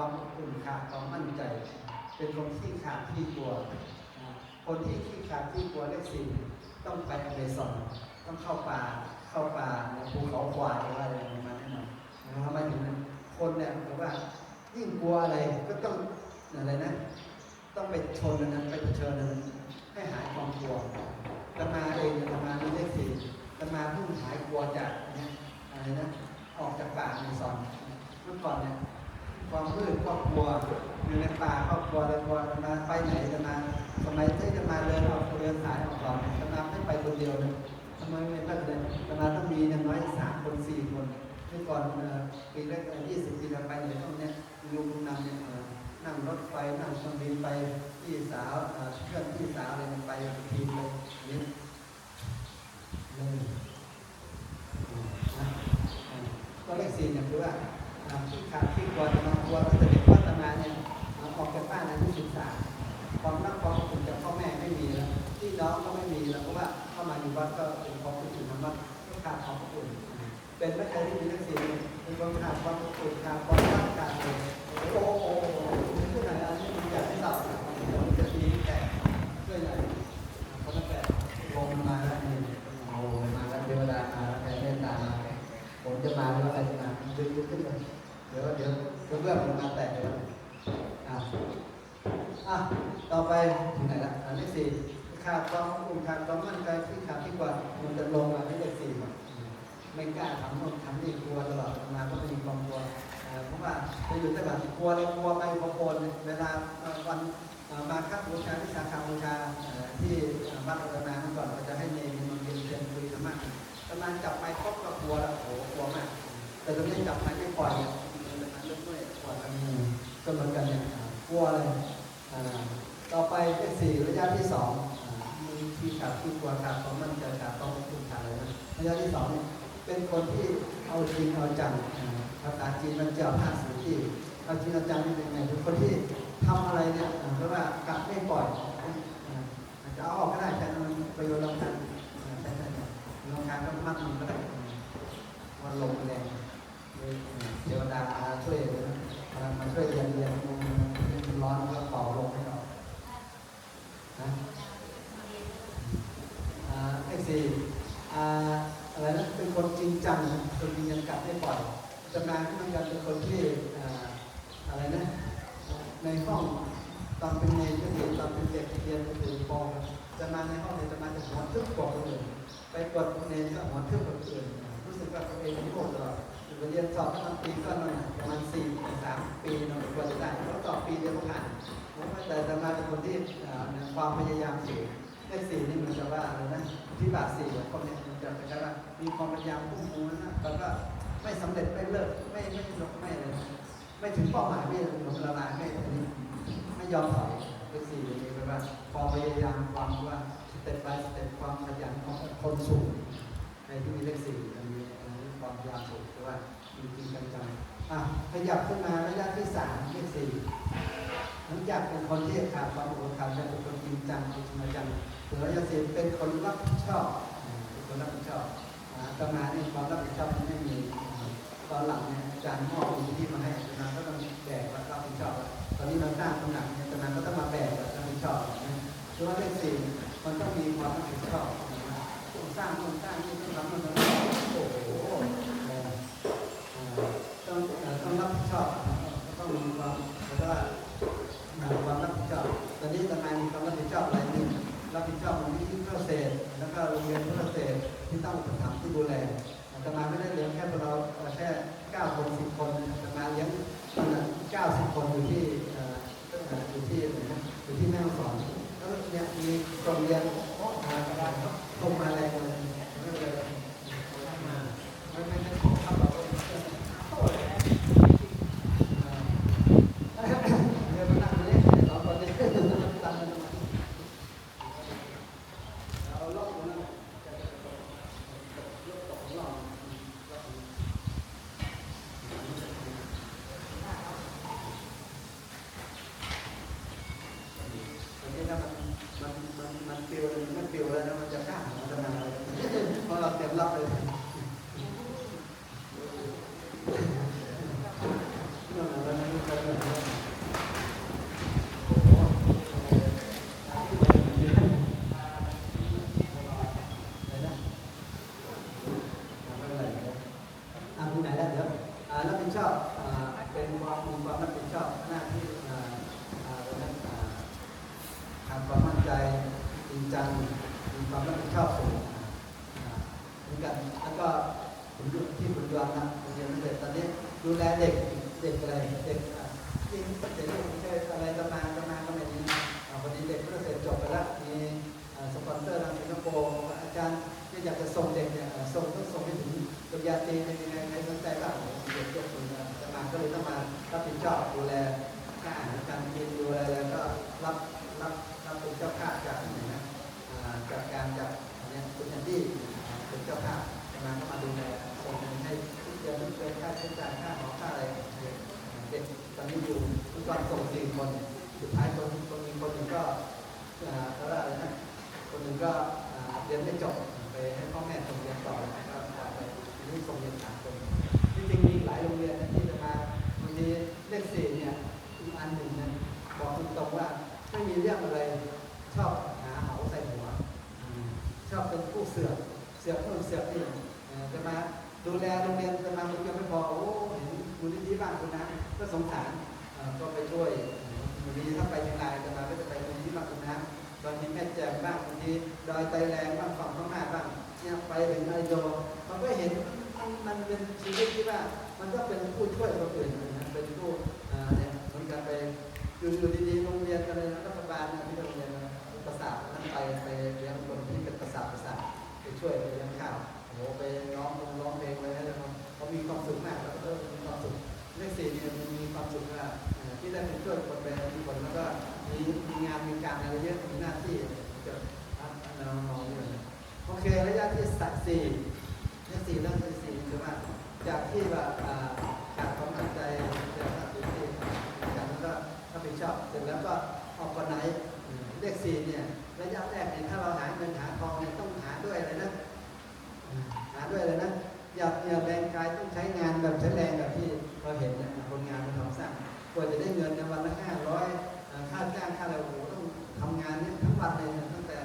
ความอบอุ่นขาดความมั่นใจ เป็นคนที่ขาดที่กลัว คนที่ขี้ขาดที่กลัวเลขสี่งต้องไปอเมซอนต้องเข้าป่าเข้าป่าภูเขาควายว่าอะไรประมาณนั้นน่อยนะครับทำไมถึงนั้นคนเนี่ยถือว่ายิ่งกลัวอะไรก็ต้องอะไรนะ ต้องไปชนอันนั้นไปเผชิญนั้นให้หายความกลัวตมาเองตมามีเลขสี่ตมาเพิ่งหายกลัวจากเนี่ยอะไรนะออกจากป่าในซอนเมื่อก่อนเนี่ย ความมืดครอบครัวอยู่ในป่าครอบครัวเลยกลัวมาไปไหนตมาสมัยที่จะมาเดินออกเดินสายออกก่อนตมาไม่ไปคนเดียวเลยทำไมไม่ไปเลยตมาต้องมีอย่างน้อยสามคนสี่คนเมื่อก่อนปีแรกยี่สิบปีเราไปไหนต้องเนี่ยลุงนำเนี่ยนั่งรถไฟนั่งเครื่องบินไปพี่สาวเพื่อนพี่สาวอะไรกันไปทีมเลยนี่เลยนก็เลขสี่เนี่ยคือว่าที่ขาดที่กลัวจะมากลัวตั้ง น้องก็ไม่มีแล้วเพราะว่าเข้ามาอยู่วัดก็เป็นความอบอุ่นมันวัดก็ขาดความอบอุ่นเป็นไม่ใช่ที่มีเลขสี่งเป็นคนขาดความอบอุ่นขาดความรักขาดเลย โอ้โหที่ไหนอันนี้มันอยากให้เราผมจะดีแต่ช่วยหน่อยเขาตั้งแต่วงมาแล้วนี่โอ้มาแล้วเทวดามาแล้วใครเมตตามาผมจะมาแล้วใครจะมาดึงขึ้นเลยเดี๋ยวเดี๋ยวเพื่อนผมมาแตกเลยอะอะต่อไปถึงไหนละอันที่สี่ขาดความอุ่นขาดความมั่นใจที่ขาดที่กว่ามันจะลงมาที่เลขสี่ก่อนไม่กล้าทำโน่นทำนี่กลัวตลอดมาก็มีความกลัว เอ่ อเพราะว่าจะอยู่แต่แบบกลัวเรากลัวไปบางคนเวลาวันมาคับบูชาวิสาขบูชาที่เอ่อวัดอัตนาเมื่อก่อนก็จะให้เนรมันเรียนเรียนคุยธรรมะประมาณจับไปครบก็กลัวแล้วโอ้โหกลัวมาก แต่ตอนนี้จับไปไม่ปล่อยเนี่ยมันเริ่มเมื่อยปล่อยกันก็เหมือนกันเนี่ยกลัวเลยต่อไปเลขสี่ระยะที่สองอ่ามีที่ขาดที่กลัวขาดความมั่นใจขาดความคุ้นขาดอะไรนะระยะที่สองเนี่ยเป็นคนที่เอาจริงเอาจังภาษาจีนมันจะภาษา ที่อาจริงเอาจังนี่เป็นไงเป็นคนที่ทำอะไรเนี่ยอ่าเพราะว่ากลับไม่ปล่อยอาจจะเอาออกก็ได้แต่มันประโยชน์ลำคาญอ่าใช่ใช่ใช่รำคาญก็มัดมันก็ได้วันลมแรงเทวดามาช่วยเลยนะมาช่วยเรียนเรียนร้อนก็เป่าลมให้เรานะอ่าเลขสี่อ่าอะไรนะเป็นคนจริงจังนะคนจริงจังกลับไม่ปล่อย จำนานที่มันจะเป็นคนที่อ่าอะไรนะ ในห้องตอนเป็นเนรก็ดีตอนเป็นเด็กเรียนก็ดีปอจะมาในห้องเนี่ยจะมาจะหัวทึบกว่าคนอื่นไปกดเนรก็หัวทึบกว่าคนอื่นรู้สึกว่าตัวเองมีโอกตลอดอยู่เรียนสอบทั้ง ปีก็นั่นประมาณสี่สามปีเนาะกว่าจะได้เพราะสอบปีเดียวก็ผ่านผมว่แต่จะมาเป็นคนที่ความพยายามสูงเลขสี่นี่มันจะว่าอะไรนะที่บาทสี่ของคนเนี่ยมันจะเป็นว่ามีความพยายามพุ่งพูนนะแล้วก็ไม่สำเร็จไม่เลิกไม่ไม่ลงไม่อะไรไม่ถึงเป้าหมายไม่หลงละลายไม่อันนี้ไม่ยอมถอยเป็นสี่อย่างนี้แปลว่าความพยายามความว่าสเต็ปไปสเต็ปความขยันของคนสูงในที่มีเลขสี่อันนี้ความพยายามสูงแต่ว่า จริงๆจังๆอะขยับขึ้นมาระยะที่สามเลขสี่หลังจากเป็นคนที่ขาดความอดทนเป็นคนจริงจังจริงจังถึงระยะสี่เป็นคนรับผิดชอบเป็นคนรับผิดชอบอาตมาเนี่ยความรับผิดชอบไม่มีตอนหลังเนี่ยอาจารย์มอบมีที่มาให้อาตมาก็ต้องแบกรับผิดชอบตอนนี้เราสร้างตำหนักเนี่ยอาตมาก็ต้องมาแบกรับผิดชอบนะคือว่าเลขสี่มันต้องมีความรับผิดชอบนะต้องสร้างต้องสร้างนี่ต้องทำต้องทำโอ้ ชอบก็ต้องมีความแล้วก็มีความรับผิดชอบตอนนี้อาตมามีความรับผิดชอบอะไรนี่รับผิดชอบของที่เกษตรแล้วก็โรงเรียนเกษตรที่ต้องอุปถัมที่ดูแลอาตมาไม่ได้เลี้ยงแค่พวกเราแค่เก้าคนสิบคนอาตมาเลี้ยงเก้าสิบคนอยู่ที่อยู่ที่ไหนอยู่ที่แม่ฮ่องสอนแล้วเนี่ยมีโรงเรียน สงสารก็ไปช่วยบางทีถ้าไปเชียงรายจะมาก็จะไปมูลนิธิบ้างคุณนะบางทีแม่แจ่มบ้างบางทีดอยไตแรงบ้างฝั่งพม่าบ้างเนี่ยไปถึงไอโดมันก็เห็นมันมันเป็นชีวิตที่ว่ามันก็เป็นผู้ช่วยคนอื่นนะเป็นผู้เนี่ยเหมือนกันไปอยู่อยู่ดีๆโรงเรียนกันเลยนะรัฐบาลนะที่โรงเรียนประสาทนั้นไปไปเลี้ยงคนที่เป็นประสาทประสาทไปช่วยไปเลี้ยงข้าวโอ้ไปร้องร้องเพลงอะไรให้เขาเขามีความสุขมากแล้วก็มีความสุข เลขสี่เนี่ยมันมีความสุขอ่อที่ได้เป็นช่วยคนไปทุกคนแล้วก็มีมีงานมีการอะไรเยอะมีหน้าที่จะรับน้องๆอยู่โอเคระยะที่สักสี่เลขสี่เรื่องที่สี่คือว่าจากที่แบบอ่าขาดความตั้งใจจะตัดสินใจจากนั้นก็รับผิดชอบเสร็จแล้วก็ออกวันไหนเลขสี่เนี่ยระยะแรกเนี่ยถ้าเราหาเงินหาทองเนี่ยต้องหาด้วยอะไรนะหาด้วยเลยนะอย่าอย่าแรงกายต้องใช้งานแบบใช้แรงแบบที่ เราเห็นคนงานมันทำสร้างกว่าจะได้เงินในวันละห้าร้อยค่าจ้างค่าอะไรโอ้โหต้องทำงานเนี่ยทั้งวันเลยตั้งแต่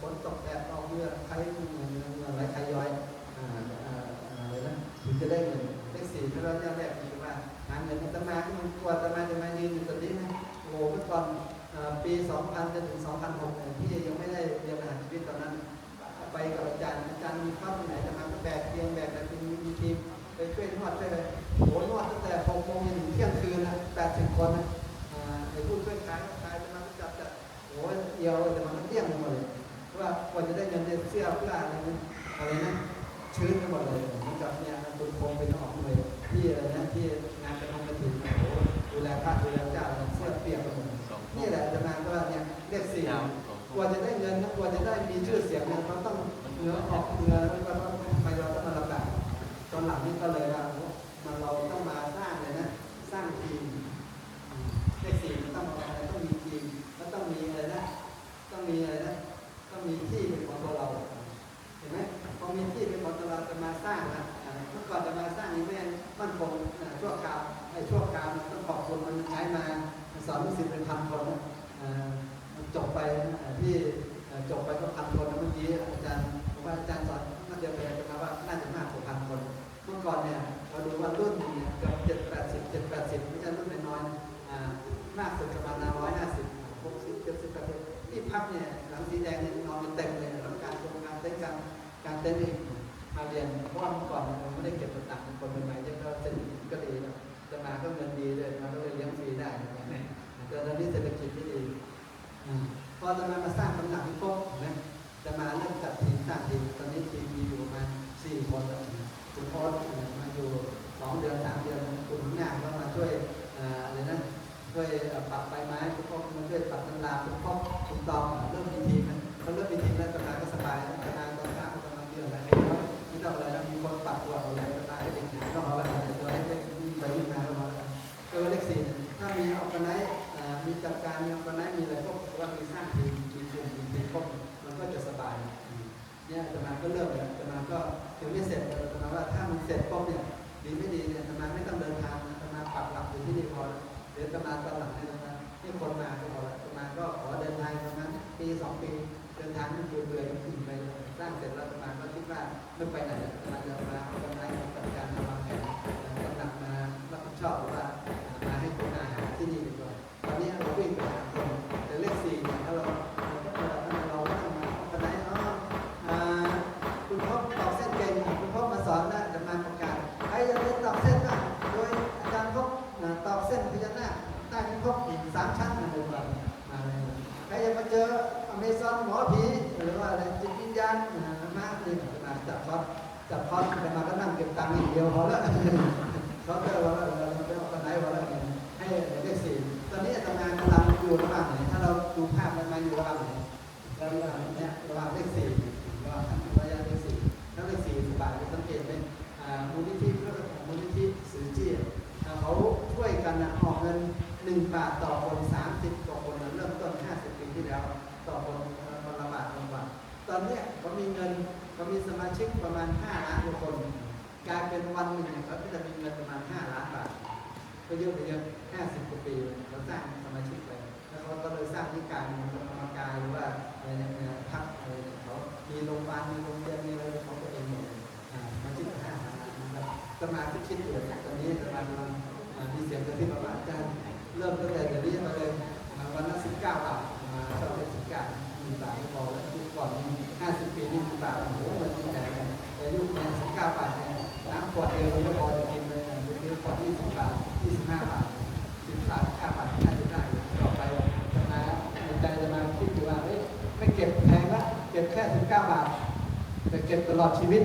ฝนตกแดดออกเรือใครเงินเงินเงินไหลใครย้อยอ่าอ่าอ่าเลยนะถึงจะได้เงินเลขสี่ถ้าเราจะแรกคือว่าหาเงินอาตมาที่มันกว่าอาตมาจะมายืนอยู่ตรงนี้นะโอ้โหเมื่อก่อนเอ่อปี 2000จนถึง 2006เนี่ยพี่ยังไม่ได้เรียนมหาชีวิตตอนนั้น ไปกับอาจารย์อาจารย์มีข้าวที่ไหนจะมาแบกเตียงแบกอะไรเป็นมีทีมไปช่วยนวดช่วยอะไร คนนะอ่าไอ้ผู้ช่วยขายก็ขายจะมาก็จับจัดโอ้ยเดียวแต่มันก็เที่ยงไปหมดเลยเพราะว่ากว่าจะได้เงินได้เสื้อเพื่ออะไรนะอะไรนะชื้นไปหมดเลยเหมือนกับเนี่ยคุณคงเป็นออกเลยที่อะไรนะที่งานกระทำกระถิ่นโอ้โหดูแลพระดูแลเจ้าเสื้อเปียกไปหมดนี่แหละจะมาก็เนี่ยเลขสี่กว่าจะได้เงินนะกว่าจะได้มีชื่อเสียงเนี่ยเราต้องเหงื่อออกเหงื่อแล้วก็ต้องทำไมเราต้องมาลำบากตอนหลังนี่ก็เลยว่ามันเราต้องมาสร้างเลยนะ สร้างทีมอืมเลขสี่มัน ต้องมาอะไรต้องมีทีมแล้วต้องมีอะไรนะต้องมีอะไรนะต้องมีที่เป็นของตัวเราเห็นไหมพอมีที่เป็นของตัวเราจะมาสร้างนะเมื่อก่อนจะมาสร้างนี่แม่มั่นคงชั่วคราวไอ้ชั่วคราวมันต้องขอบคุณมันใช้มาสอนลูกศิษย์เป็นพันคนนะอ่าจบไปที่จบไปก็พันคนเมื่อกี้อาจารย์ผมว่าอาจารย์สอนน่าจะเรียนมาว่าน่าจะมากกว่าพันคน เมื่อก่อนเนี่ยเราดูว่ารุ่น ม ก็ยังไม่เสร็จแต่อาตมาว่าถ้ามันเสร็จปุ๊บเนี่ยดีไม่ดีเนี่ยอาตมาไม่ต้องเดินทางนะอาตมาปักหลักอยู่ที่นี่พอเดี๋ยวอาตมาตอนหลังเนี่ยอาตมาที่คนมาก็พอแล้วอาตมาก็ขอเดินทางประมาณปีสองปีเดินทางมันเบื่อๆถึงไปสร้างเสร็จแล้วอาตมาก็คิดว่าไม่ไปไหนแล้วอาตมาจะมาเอากำไรมาจัดการมาวางแผนกำลังมารับผิดชอบว่ามาให้คนอาหารที่นี่ดีกว่า ตอนนี้เราวิ่งไปหาคนแต่เลขสี่เนี่ยถ้าเราเราเราไม่ต้องมาคนไหนอ๋ออ่าคุณพ่อตอกเส้นเก่งคุณพ่อมาสอนนะจะมาประกาศใครจะเรียนตอกเส้นบ้างโดยอาจารย์พบ ครบสามชั้นนะเดินมามาเลยใครจะมาเจออเมซอนหมอผีหรือว่าอะไรจิตวิญญาณอ่ามากเลยมา จับคอสจับคอสจะมาก็นั่งเก็บตังค์อย่างเดียวพอละเขาเจอว่าเราไปออกกันไหนว่าอะไรให้เลขสี่ตอนนี้อาตมากำลังอยู่ระหว่างไหนถ้าเราดูภาพมันมาอยู่ระหว่างไหนระหว่างเนี้ยระหว่างเลขสี่ระหว่างระยะเลขสี่แล้วเลขสี่สิบบาทสังเกตเป็นอ่ามูลนิธิเพื่อมูลนิธิสื่อจี้ เขาช่วยกันนะออกเงินหนึ่งบาทต่อคนสามสิบต่อคนนะเริ่มต้นห้าสิบปีที่แล้ว ต่อคนคนละบาทคนละบาทต อนเนี้เขามีเงินเขามีสมาชิกประมาณห้าล้านกว่าคนกลายเป็นวันหนึ่งเนี่ยเขาก็จะมีเงินประมาณห้าล้านบาทก็เยอะไปเยอะห้าสิบกว่าปีเขาสร้างสมาชิกไปแล้วเขาก็เลยสร้างที่การเงินกรรมการหรือว่าอะไรเนี่ยพักอะไรเขามีโรงพยาบาลมีโรงเรียนมีอะไรของตัวเองหมดเลยอ่าสมาชิกห้าล้านนะครับสมาธิคิดอยู่ตอนนี้สมาธิมันอ่ามีเสียงกระซิบมาว่าอาจารย์เริ่มตั้งแต่เดี๋ยวนี้มาเลยวันละสิบเก้าบาท ชอบเป็นสิบเก้ามีบาทก็พอแล้วทุกก่อนห้าสิบปีนี่มีบาทโอ้โหมันที่ไหนกันแต่ยุคนี้สิบเก้าบาทเนี่ยน้ำขวดเดียวมันก็พอจะกินเลยนะยุคนี้ขวดยี่สิบบาทยี่สิบห้าบาทสิบบาทห้าบาทน่าจะได้ต่อไปจะมาในใจจะมาคิดอยู่ว่าเอ้ยไม่เก็บแพงละเก็บแค่สิบเก้าบาทแต่เก็บตลอดชีวิต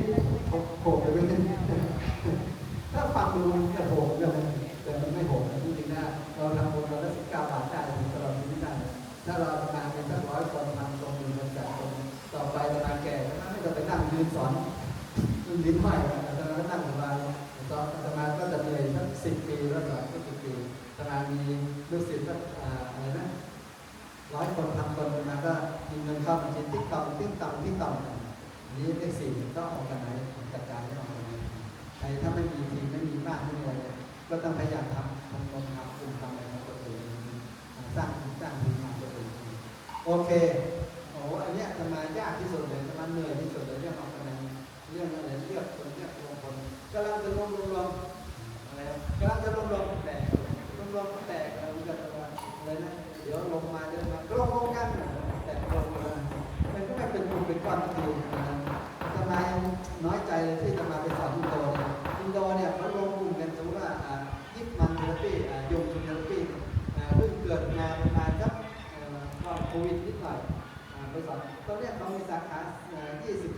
มีเงินเข้าบัญชีติ๊กต่อมติ๊กต่อมติ๊กต่อมอันนี้เลขสี่ต้ออกกันไหนจัดการไม่ออกกันไหนใครถ้าไม่มีทีมไม่มีมากไม่มีอะไรเนี่ยก็ต้องพยายามทำทำลงทำคุณทำอะไรของตัวเองสร้างสร้างทีมงานตัวเองโอเคโอ้อันเนี้ยจะมายากที่สุดเลยจะมาเหนื่อยที่สุดเลยเรื่องออกกันไหนเรื่องอะไรเลือกคนเลือกลงคนกำลังจะลงลงลงอะไรกำลังจะลงลงแต่ลงลงแต่เราจะอะไรนะเดี๋ยวลงมาเดินมาลงลงกัน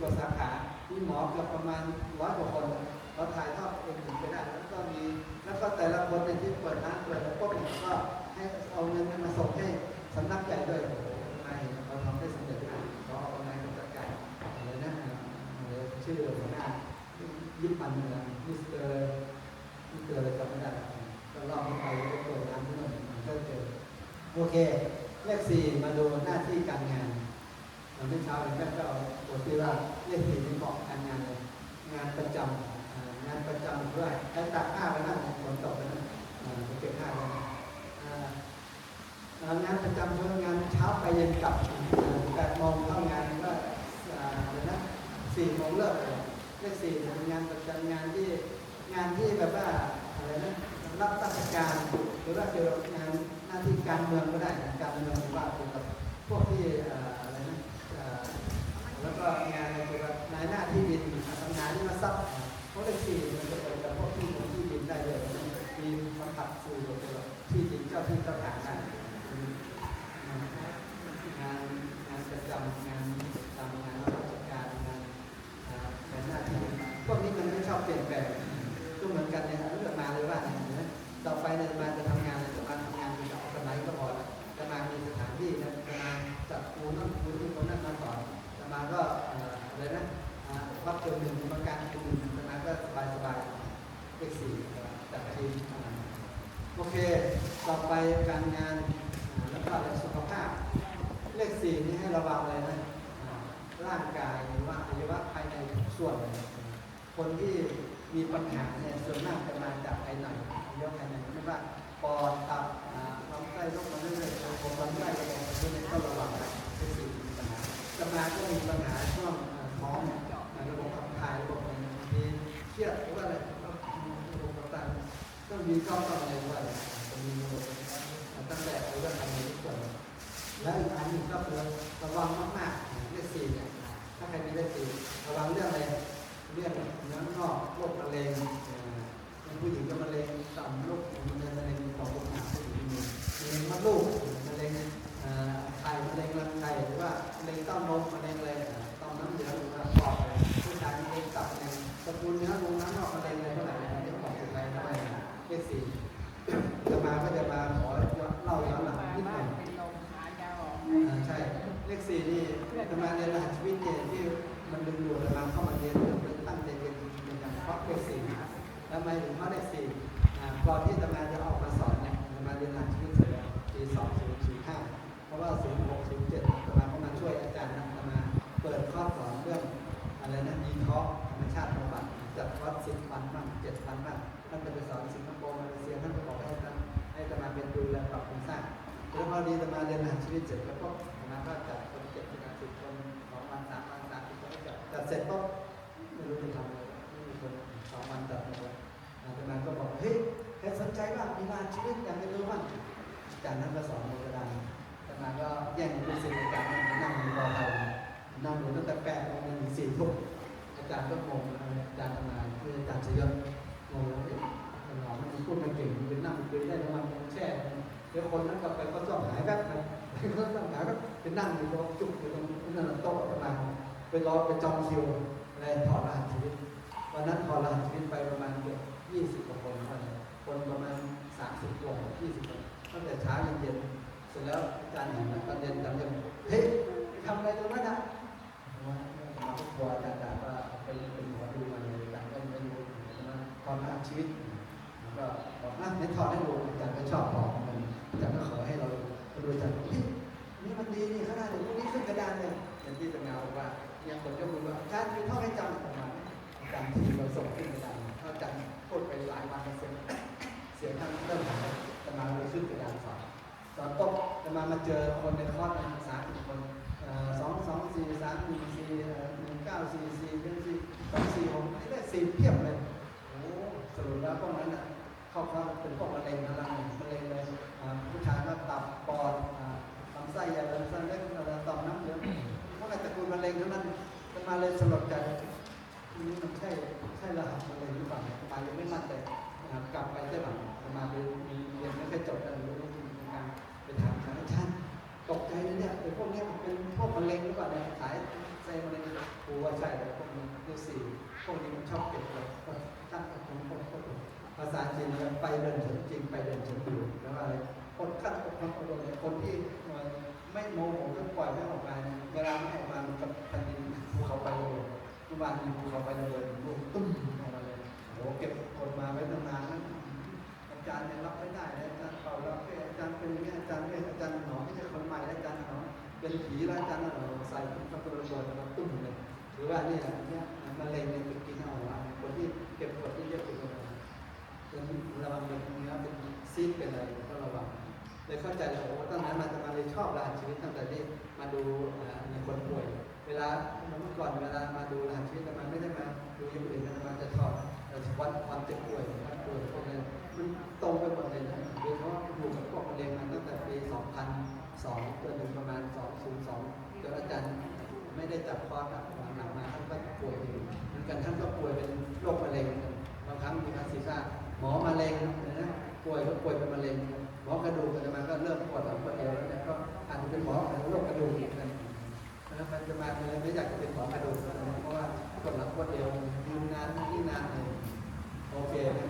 ว่าสาขา มีหมอเกือบประมาณร้อยกว่าคนเราถ่ายทอดเองถึงไปได้ แล้วก็มี แล้วก็แต่ละคนในที่เปิดร้านเปิดแล้วก็เนี่ยก็ให้เอาเงินมาส่งให้สำนักใหญ่ด้วยโอ้โหนายเราทำได้สำเร็จนะขอเอานายกจัดการอะไรนะอะไรชื่อหัวหน้ายิปันนะมิสเตอร์มิสเตอร์อะไรจำไม่ได้ก็รอบนี้ไปก็เปิดร้านที่นั่นมันก็เจอโอเค เลขสี่มาดูหน้าที่การงานเราไม่เช้าเลยแม่ก็ เอาบทที่ว่าเลขสี่นี่บอกการงานเลย งานประจำอ่างานประจำด้วยให้ตักผ้าไปนั่นฝนตกไปนั่นอ่าไปเก็บผ้าไปงานประจำเพื่องานเช้าไปเย็นกลับแปดโมงเข้างานก็อะไรนะสี่โมงเลิกเลยเลขสี่เป็นงานประจำงานที่งานที่แบบว่าอะไรนะรับราชการหรือว่าเกี่ยวกับงานหน้าที่การเมืองก็ได้การเมืองหรือว่าเกี่ยวกับพวกที่อ่าอะไรนะอ่า แล้วก็งานเกี่ยวกับนายหน้าที่ดินทำงานที่มาซับเพราเลขสี่มันจะเกี่ยวกับพวกที่ดินที่ดินได้เลยมีสัมผัสสื่อเกี่ยวกับที่ดินเจ้าที่เจ้าทางได้ งานงานประจำงานทำงานราชการงานอ่าเป็นหน้าที่พวกนี้มันไม่ชอบเปลี่ยนแปลงก็เหมือนกันเนี่ยเลือกมาเลยว่าเนี่ยนะต่อไปเนี่ยมาจะทำงานจะมาทำงานเป็นกับคนไหนก็พอละจะมามีสถานที่นะจะมาจัดครูนั่นครูที่คนนั้นมาสอนจะมาก็เอ่ออะไรนะอ่ารับคนหนึ่งประการคนหนึ่งจะมาก็สบายสบายๆเลขสี่จัดทีมอ่า โอเค ต่อไปการงานอ่าแล้วก็เรื่องสุขภาพ เลข สี่นี่ให้ระวังเลยนะ ร่างกายหรือว่าอวัยวะภายในทุกส่วน คนที่มีปัญหาเนี่ยส่วนมากจะมาจากภายในอวัยวะภายในไม่ว่าปอดตับลำไส้โรคมะเร็งระบบลำไส้ระบบอะไรพวกนี้ก็ระวังนะเลขสี่มีปัญหาสมาก็มีปัญหาช่วงท้องเนี่ยระบบขับถ่ายระบบอะไรเนี่ยบางทีเครียดหรือว่าอะไรระบบต่างๆต้องมีข้อต้องอะไรด้วยจะมีระบบตั้งแต่เรื่องการเงินทุกส่วน และอีกอันหนึ่งก็คือระวังมากๆเรื่องสี่เนี่ยถ้าใครมีเรื่องสี่ระวังเรื่องอะไรเรื่องเนื้องอกโรคมะเร็งเอ่อเป็นผู้หญิงก็มะเร็งต่อมลูกมะเร็งมะเร็งต่อมลูกหมากผู้หญิงมีมี จะมาเรียนรหัสชีวิตเนี่ยที่มันดึงดูดเราเข้ามาเรียนเรื่องตั้งใจเรียนจริงๆอย่างเพราะเลขสี่ทำไมถึงเพราะเลขสี่อ่าก่อนที่จะมาจะออกมาสอนเนี่ยจะมาเรียนรหัสชีวิตเสร็จแล้วปีสองศูนย์สี่ห้าเพราะว่าศูนย์หกศูนย์เจ็ดจะมาเข้ามาช่วยอาจารย์นะจะมาเปิดคอร์สสอนเรื่องอะไรนะดีท็อกธรรมชาติบำบัดจัดคอร์สสิบวันบ้างเจ็ดวันบ้างท่านจะไปสอนสิงคโปร์มาเลเซียท่านก็บอกให้ท่านให้จะมาเป็นดูแลปรับโครงสร้าง แล้วพอ ดีจะมาเรียนหัสชีวิตเสร็จแล้วก็มาก็จัดคนเจ็ดคนสิบคนสองวันสามวันสามสิบคนก็จัดจัดเสร็จก็ไม่รู้จะทำอะไรไม่มีคนสองวันจัดหมดเลยอาจารย์ก็บอกเฮ้ยใครสนใจบ้างมีงานชีวิตอยากไปรู้บ้างอาจารย์ท่านก็สอน ดี๋ยวคนนั้นกลับไปก็ต้องหายแป๊บนึงก็ต้องหายแป๊บไปนั่งอยู่ตรงจุกอยู่ตรงนั่นโต๊ะประมาณไปรอไปจองคิวอะไรถอดรหัสชีวิตวันนั้นถอดรหัสชีวิตไปประมาณเกือบยี่สิบกว่าคนเท่านั้นคนประมาณสามสิบตัวยี่สิบคนตั้งแต่เช้าเย็นๆเสร็จแล้วอาจารย์เห็นนะตอนเย็นอาจารย์จะเฮ้ยทำอะไรตรงนั้นนะว่ามาก็กลัวอาจารย์ด่าว่าเป็นเป็นหมอดูมาเลยอาจารย์ก็ไม่รู้นถอดรหัสชีวิตก็บอกอะเดี๋ยถอดให้ดูอาจารย์ก็ชอบบอก จารย์ก็ขอให้เราดูอาจารย์บอกเฮ้ยนี่มันดีนี่ขนาดถึงพวกนี้ขึ้นกระดานเลยอย่างที่จะเงาบอกว่าเนี่ยคนยก็พูดว่าอาจารย์มีท่องให้จำออกมาอาจารย์ที่เราส่งขึ้นกระดานถ้าอาจารย์พูดไปหลายวันเสียเสียงท่านเริ่มหายจะมาเลยขึ้นกระดานสอนสอนตกจะมามาเจอคนในคอร์สนะสามสิบคนเอ่อสองสองสี่สามหนึ่งสี่หนึ่งเก้าสี่สี่หนึ่งสี่สองสี่หกนี่ได้สี่เพียบเลยโอ้สรุปแล้วพวกนั้นน่ะเข้าเข้าเป็นพวกมะเร็งอะไรมะเร็งเลย ผู้ชายก็ตับปอดลำไส้ใหญ่ลำไส้เล็กต่อมน้ำเหลืองพวกไอ้ตระกูลมะเร็งทั้งนั้นมาเลยสลดใจ คนคนเนี่ยคนที่ไม่โมโหก็ปล่อยให้ออกมาเนี่ยเวลาไม่ออกมามันกับแผ่นดินภูเขาไฟเลยเมื่อวานมีภูเขาไฟระเบิดลูกตุ้มออกมาเลยโหเก็บคนมาไว้ตั้งนานแล้วอาจารย์ยังรับไม่ได้เลยอาจารย์เป่ารับให้อาจารย์เป็นอย่างนี้อาจารย์ไม่อาจารย์หนอไม่ใช่คนใหม่อาจารย์หนอเป็นผีแล้วอาจารย์หนอใส่กับตัวระเบิดมาตุ้มเลยหรือว่านี่แหละเนี่ยมะเร็งเนี่ยเป็นกินเอาละคนที่เก็บกดที่เยอะเป็นคนระวังเป็นเนื้อเป็นซีดเป็นอะไรก็ระวัง เลยเข้าใจเลยว่าตั้งนั้นมาจะมาเลยชอบรหัสชีวิตตั้งแต่ที่มาดูในคนป่วย เวลาเมื่อก่อนเวลามาดูรหัสชีวิตมันไม่ได้มาดูอย่างอื่นนะมันจะชอบวัดความเจ็บป่วยวัดป่วยพวกนี้มันตรงไปหมดเลยนะโดยเฉพาะอยู่กับพวกมะเร็งมาตั้งแต่ปี 2002จนถึงประมาณ 202จนอาจารย์ไม่ได้จับคอร์สอะหลังมาท่านก็ป่วยอยู่เหมือนกันท่านก็ป่วยเป็นโรคมะเร็งบางครั้งมีการศีรษะหมอมะเร็ง ป่วยก็ป่วยเป็นมะเร็งหมอกระดูกอาจจะมาก็เริ่มปวดหลังปวดเอวแล้วเนี่ยก็อาจจะเป็นหมอโรคกระดูกอีกนะแล้วมันจะมาเลยไม่อยากจะเป็นหมอกระดูกเพราะว่าปวดหลังปวดเอวยืนนานที่นานเลยโอเคนะ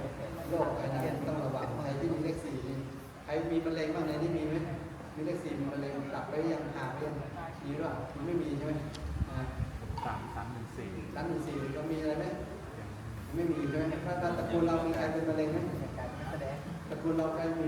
โรคอะไรนะต้องระวังใครที่มีเลขสี่นี่ใครมีมะเร็งบ้างในนี้มีไหมมีเลขสี่มีมะเร็งตับไปยังหาไปยังมีหรือเปล่ามันไม่มีใช่ไหมอ่าสามสามหนึ่งสี่ร้านหนึ่งสี่เรามีอะไรไหมไม่มีใช่ไหมถ้าตระกูลเรามีใครเป็นมะเร็งไหม ต